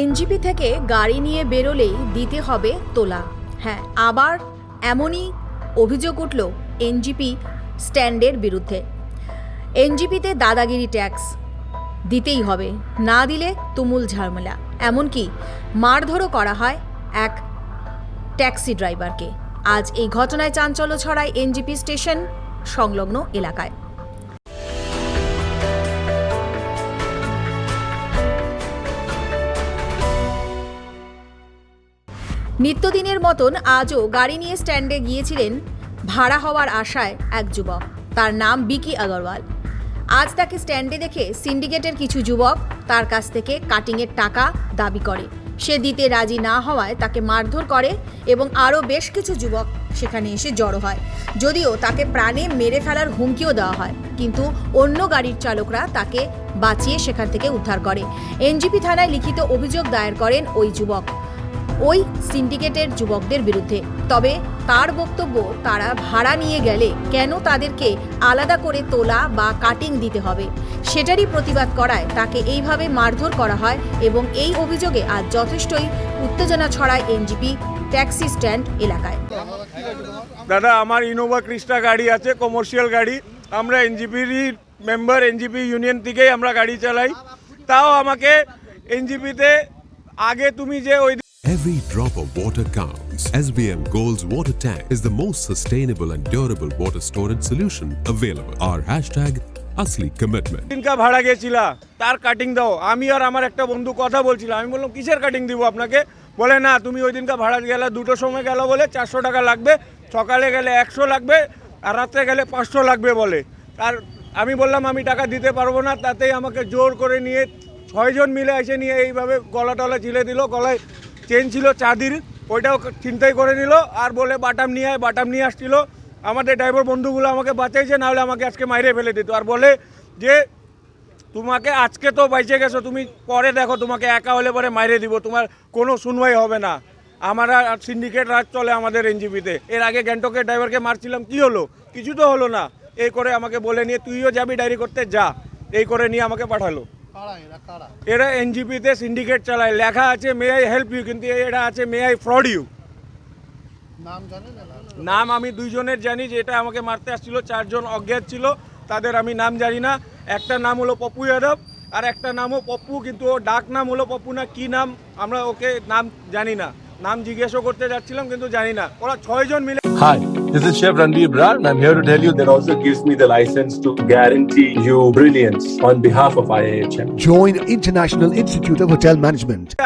NJP থেকে গাড়ি নিয়ে বেরোলেই দিতে হবে তোলা। হ্যাঁ আবার এমনই অভিযোগ উঠল এনজিপি স্ট্যান্ডের বিরুদ্ধে। এনজিপিতে দাদাগিরি ট্যাক্স দিতেই হবে, না দিলে তুমুল ঝামেলা। এমনকি মারধরও করা হয় এক ট্যাক্সি ড্রাইভারকে। আজ এই ঘটনায় চাঞ্চল্য ছড়ায় এনজিপি স্টেশন সংলগ্ন এলাকায়। নিত্যদিনের মতন আজও গাড়ি নিয়ে স্ট্যান্ডে গিয়েছিলেন ভাড়া হওয়ার আশায় এক যুবক। তার নাম বিকি আগরওয়াল। আজ তাকে স্ট্যান্ডে দেখে সিন্ডিকেটের কিছু যুবক তার কাছ থেকে কাটিংয়ের টাকা দাবি করে। সে দিতে রাজি না হওয়ায় তাকে মারধর করে এবং আরও বেশ কিছু যুবক সেখানে এসে জড়ো হয়। যদিও তাকে প্রাণে মেরে ফেলার হুমকিও দেওয়া হয়, কিন্তু অন্য গাড়ির চালকরা তাকে বাঁচিয়ে সেখান থেকে উদ্ধার করে। এনজিপি থানায় লিখিত অভিযোগ দায়ের করেন ওই যুবক। ওই সিন্ডিকেটের যুবকদের বিরুদ্ধে। তবে তার বক্তব্য তারা ভাড়া নিয়ে গেলে কেন তাদেরকে আলাদা করে তোলা বা কাটিং দিতে হবে? সেটারই প্রতিবাদ করায় তাকে এইভাবে মারধর করা হয় এবং এই অভিযোগে আজ যথেষ্টই উত্তেজনা ছড়ায় এনজিপি ট্যাক্সি স্ট্যান্ড এলাকায়। দাদা, আমার ইনোভা ক্রিস্টা গাড়ি আছে, কমার্শিয়াল গাড়ি। আমরা এনজিপির মেম্বার, এনজিপি ইউনিয়ন থেকেই আমরা গাড়ি চালাই। তাও আমাকে এনজিপিতে আগে তুমি যে ওই Every drop of water counts. SBM Gold's water tank is the most sustainable and durable water storage solution available. Our hashtag, Asli Commitment. দিনকা ভাড়া গেছিলা, তার কাটিং দাও। আমি আর আমার একটা বন্ধু কথা বলছিলাম। আমি বললাম, কিসের কাটিং দিব আপনাকে? বলে, না, তুমি ওই দিনকা ভাড়া গেলে, দুটোর সময় গেল বলে, চারশো টাকা লাগবে। সকালে গেলে একশো লাগবে, আর রাত্রে গেলে পাঁচশো লাগবে বলে। আর আমি বললাম, আমি টাকা দিতে পারব না। তাতেই আমাকে জোর করে নিয়ে ছয়জন মিলে এসে নিয়ে এইভাবে গলা টলা ছিলে দিল। গলায় চেন ছিল চাঁদির, ওইটাও চিন্তাই করে নিল আর বলে বাটাম নিয়ে আয়, বাটাম নিয়ে আসছিল। আমাদের ড্রাইভার বন্ধুগুলো আমাকে বাঁচাইছে, নাহলে আমাকে আজকে মাইরে ফেলে দিত। আর বলে যে, তোমাকে আজকে তো বাইচে গেছো, তুমি পরে দেখো তোমাকে একা হলে পরে মাইরে দিব, তোমার কোনো শুনবাই হবে না। আমরা সিন্ডিকেট রাজ চলে আমাদের এনজিপিতে। এর আগে গ্যাংটকের ড্রাইভারকে মারছিলাম, কি হলো? কিছু তো হলো না। এই করে আমাকে বলে নিয়ে, তুইও যাবি ডায়েরি করতে, যা। এই করে নিয়ে আমাকে পাঠালো। এরা এনজিপিতে সিন্ডিকেট চালায়। লেখা আছে মে আই হেল্প ইউ কিন্তু এটা আছে মে আই ফ্রড ইউ নাম জানেন নাম আমি দুইজনের জানি যে এটা আমাকে মারতে আসছিল চারজন অজ্ঞাত ছিল তাদের আমি নাম জানি না। একটা নাম হলো পপ্পু যাদব আর একটা নামও পপ্পু কিন্তু ও ডাক নাম হলো পপ্পু না কি নাম আমরা ওকে নাম জানি না। নাম জিজ্ঞেসও করতে যাচ্ছিলাম কিন্তু জানি না। ওরা ছয়জন মিলে Hi, this is Chef Ranveer Brar, and I'm here to tell you that also gives me the license to guarantee you brilliance on behalf of IIHM. Join International Institute of Hotel Management.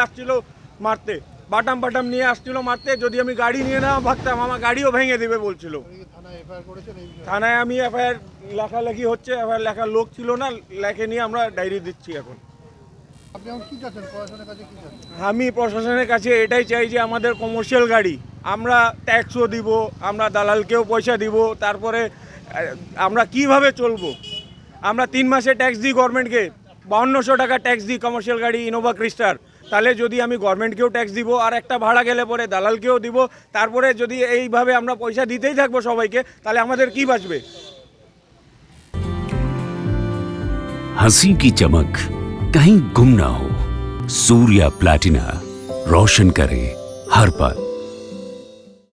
মারতে? বাটাম বাটাম নিয়ে আসছিল মারতে যদি আমি গাড়ি নিয়ে না ভাবতাম আমার গাড়িও ভেঙে দেবে বলছিল। থানায় আমি এফআইআর লেখালেখি হচ্ছে এফআইআর লেখার লোক ছিল না লেখে নিয়ে আমরা ডায়েরি দিচ্ছি এখন। আমি প্রশাসনের কাছে এটাই চাই যে আমাদের কমার্শিয়াল গাড়ি আমরা ট্যাক্সও দিব আমরা দালালকেও পয়সা দিব তারপরে আহ, আমরা কিভাবে চলবো আমরা তিন মাসে ট্যাক্স দিই গভর্নমেন্টকে বাউন্নশো টাকা ট্যাক্স দিই কমার্শিয়াল গাড়ি ইনোভা ক্রিস্টার তাহলে যদি আমি গভর্নমেন্টকেও ট্যাক্স দিব আর একটা ভাড়া গেলে পরে দালালকেও দিব তারপরে যদি এইভাবে আমরা পয়সা দিতেই থাকবো সবাইকে তাহলে আমাদের কি বাঁচবে हंसी की चमक कहीं गुम ना हो सूर्या प्लैटिना रोशन करे हर पल